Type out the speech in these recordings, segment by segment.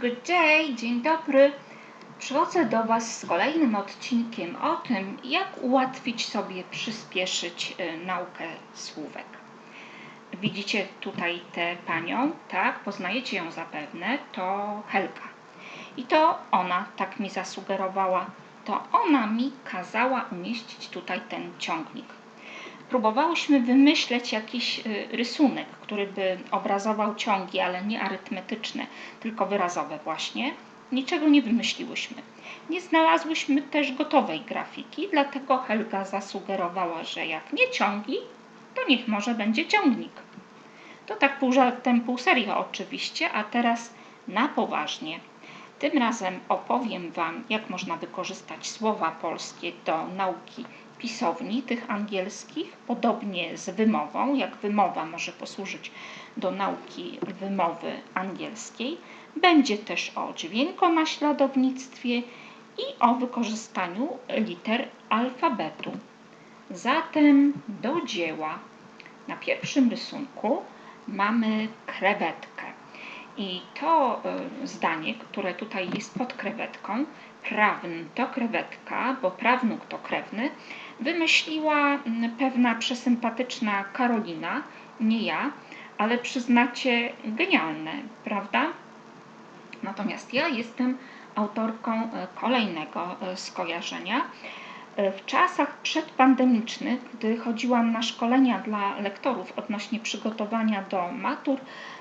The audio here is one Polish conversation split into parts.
Good day, dzień dobry. Przychodzę do Was z kolejnym odcinkiem o tym, jak ułatwić sobie, przyspieszyć y, naukę słówek. Widzicie tutaj tę panią, tak? Poznajecie ją zapewne. To Helka. I to ona tak mi zasugerowała. To ona mi kazała umieścić tutaj ten ciągnik. Próbowałyśmy wymyśleć jakiś y, rysunek, który by obrazował ciągi, ale nie arytmetyczne, tylko wyrazowe właśnie. Niczego nie wymyśliłyśmy. Nie znalazłyśmy też gotowej grafiki, dlatego Helga zasugerowała, że jak nie ciągi, to niech może będzie ciągnik. To tak pół żartem, pół serio oczywiście, a teraz na poważnie. Tym razem opowiem Wam, jak można wykorzystać słowa polskie do nauki pisowni tych angielskich, podobnie z wymową, jak wymowa może posłużyć do nauki wymowy angielskiej. Będzie też o dźwiękonaśladownictwie i o wykorzystaniu liter alfabetu. Zatem do dzieła. Na pierwszym rysunku mamy krewetkę. I to y, zdanie, które tutaj jest pod krewetką, prawny to krewetka, bo prawnuk to krewny, wymyśliła mm, pewna przesympatyczna Karolina, nie ja, ale przyznacie genialne, prawda? Natomiast ja jestem autorką e, kolejnego e, skojarzenia. E, W czasach przedpandemicznych, gdy chodziłam na szkolenia dla lektorów odnośnie przygotowania do matur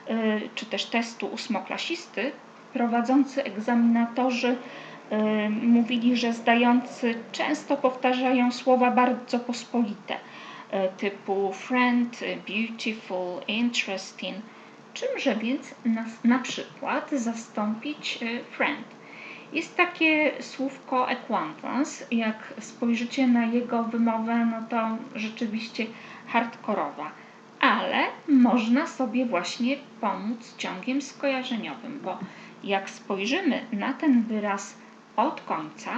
e, czy też testu ósmoklasisty, prowadzący egzaminatorzy e, mówili, że zdający często powtarzają słowa bardzo pospolite, typu friend, beautiful, interesting. Czymże więc na, na przykład zastąpić friend? Jest takie słówko acquaintance. Jak spojrzycie na jego wymowę, no to rzeczywiście hardkorowa. Ale można sobie właśnie pomóc ciągiem skojarzeniowym, bo jak spojrzymy na ten wyraz od końca,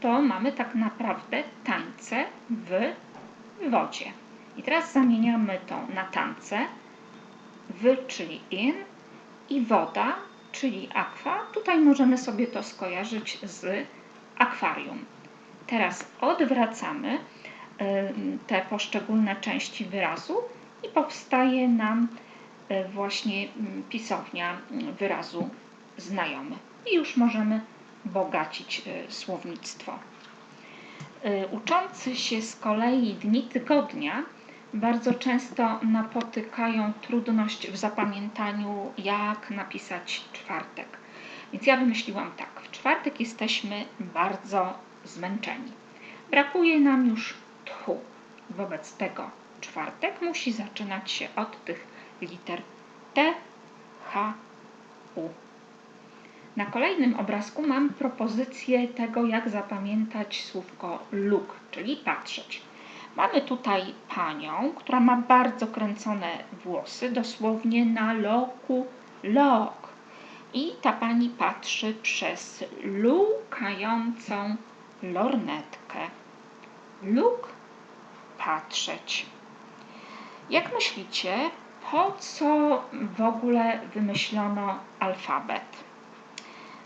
to mamy tak naprawdę tańce w wodzie. I teraz zamieniamy to na tance, w, czyli in i woda, czyli aqua. Tutaj możemy sobie to skojarzyć z akwarium. Teraz odwracamy te poszczególne części wyrazu i powstaje nam y, właśnie ym, pisownia ym, wyrazu znajomy. I już możemy bogacić y, słownictwo. Y, Uczący się z kolei dni tygodnia bardzo często napotykają trudność w zapamiętaniu, jak napisać czwartek. Więc ja wymyśliłam tak. W czwartek jesteśmy bardzo zmęczeni. Brakuje nam już tchu. Wobec tego czwartek musi zaczynać się od tych liter T, H, U. Na kolejnym obrazku mam propozycję tego, jak zapamiętać słówko look, czyli patrzeć. Mamy tutaj panią, która ma bardzo kręcone włosy, dosłownie na loku lok. I ta pani patrzy przez lukającą lornetkę. Luk, patrzeć. Jak myślicie, po co w ogóle wymyślono alfabet?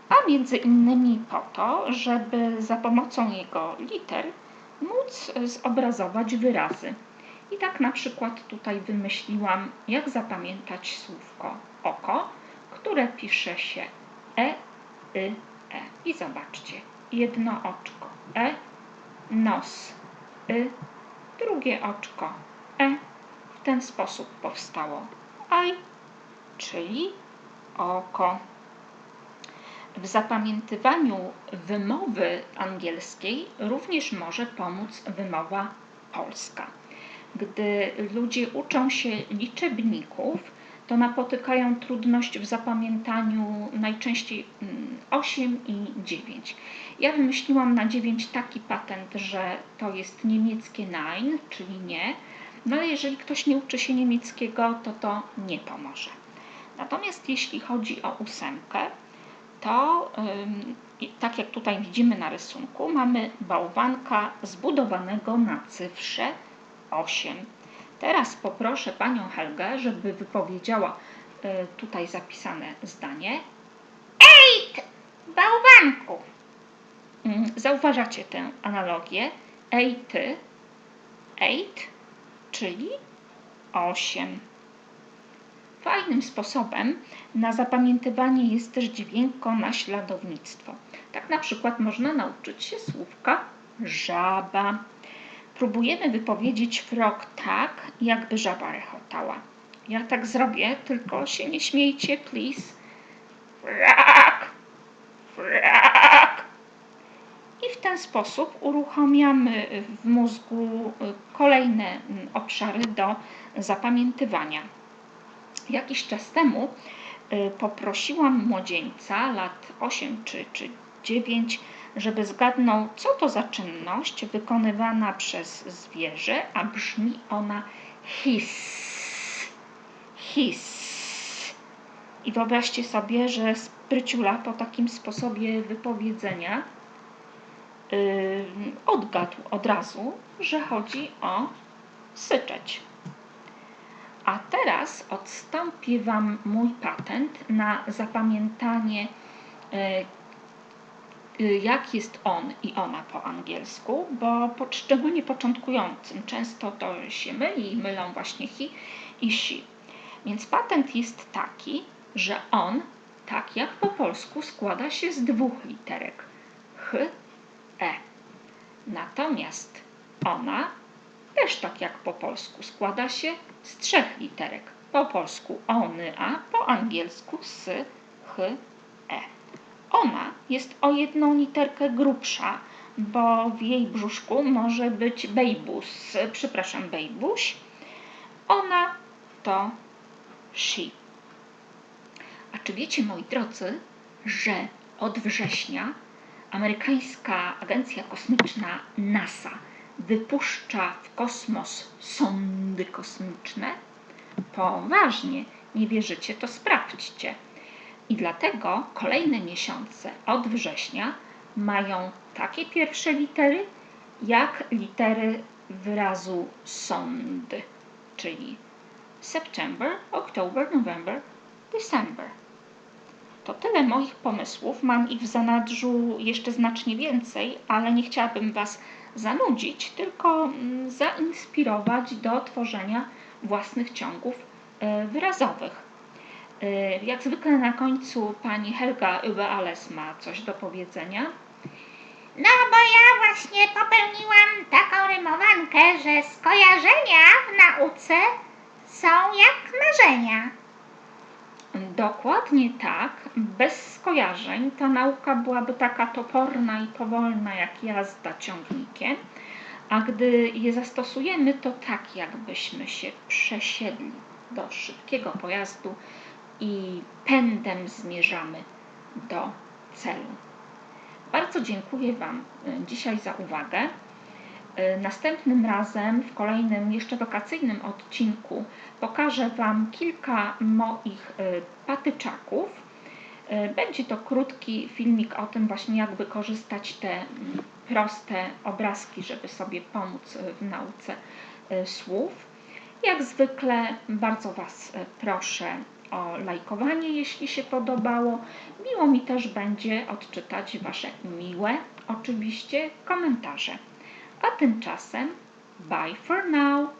A między innymi po to, żeby za pomocą jego liter móc zobrazować wyrazy. I tak na przykład tutaj wymyśliłam, jak zapamiętać słówko oko, które pisze się e, y, e. I zobaczcie, jedno oczko e, nos y, drugie oczko e. W ten sposób powstało eye, czyli oko. W zapamiętywaniu wymowy angielskiej również może pomóc wymowa polska. Gdy ludzie uczą się liczebników, to napotykają trudność w zapamiętaniu najczęściej mm, 8 i 9. Ja wymyśliłam na 9 taki patent, że to jest niemieckie nein, czyli nie, no ale jeżeli ktoś nie uczy się niemieckiego, to to nie pomoże. Natomiast jeśli chodzi o ósemkę, to tak jak tutaj widzimy na rysunku, mamy bałwanka zbudowanego na cyfrze 8. Teraz poproszę panią Helgę, żeby wypowiedziała y, tutaj zapisane zdanie. Ej, bałwanków. Mm, Zauważacie tę analogię. Eight, eight, czyli 8. Fajnym sposobem na zapamiętywanie jest też dźwięko naśladownictwo. Tak na przykład można nauczyć się słówka żaba. Próbujemy wypowiedzieć frog tak, jakby żaba rechotała. Ja tak zrobię, tylko się nie śmiejcie, please. Frog, frog. I w ten sposób uruchamiamy w mózgu kolejne obszary do zapamiętywania. Jakiś czas temu y, poprosiłam młodzieńca lat 8 czy, czy 9, żeby zgadnął, co to za czynność wykonywana przez zwierzę, a brzmi ona his. His. I wyobraźcie sobie, że spryciula po takim sposobie wypowiedzenia yy, odgadł od razu, że chodzi o syczeć. A teraz odstąpię Wam mój patent na zapamiętanie, yy, yy, jak jest on i ona po angielsku, bo po, szczególnie początkującym często to się myli mylą właśnie he i she. Więc patent jest taki, że on, tak jak po polsku, składa się z dwóch literek ch, e. Natomiast ona, też tak jak po polsku, składa się z trzech literek. Po polsku ony, a po angielsku s, ch, e. Ona jest o jedną literkę grubsza, bo w jej brzuszku może być bejbus, przepraszam, bejbuś. Ona to she. A czy wiecie, moi drodzy, że od września amerykańska agencja kosmiczna NASA wypuszcza w kosmos sondy kosmiczne? Poważnie, nie wierzycie, to sprawdźcie. I dlatego kolejne miesiące od września mają takie pierwsze litery, jak litery wyrazu sondy, czyli September, October, November, December. To tyle moich pomysłów. Mam ich w zanadrzu jeszcze znacznie więcej, ale nie chciałabym Was zanudzić, tylko mm, zainspirować do tworzenia własnych ciągów e, wyrazowych. E, Jak zwykle na końcu pani Helga Ubeales ma coś do powiedzenia. No bo ja właśnie popełniłam taką rymowankę, że skojarzenia w nauce są jak marzenia. Dokładnie tak. Bez skojarzeń ta nauka byłaby taka toporna i powolna jak jazda ciągnikiem, a gdy je zastosujemy, to tak jakbyśmy się przesiedli do szybkiego pojazdu i pędem zmierzamy do celu. Bardzo dziękuję Wam y, dzisiaj za uwagę. Y, Następnym razem, w kolejnym jeszcze wakacyjnym odcinku, pokażę Wam kilka moich y, patyczaków. Y, Będzie to krótki filmik o tym właśnie, jak wykorzystać te proste obrazki, żeby sobie pomóc w nauce słów. Jak zwykle bardzo Was proszę o lajkowanie, jeśli się podobało. Miło mi też będzie odczytać Wasze miłe, oczywiście, komentarze. Up and! Bye for now!"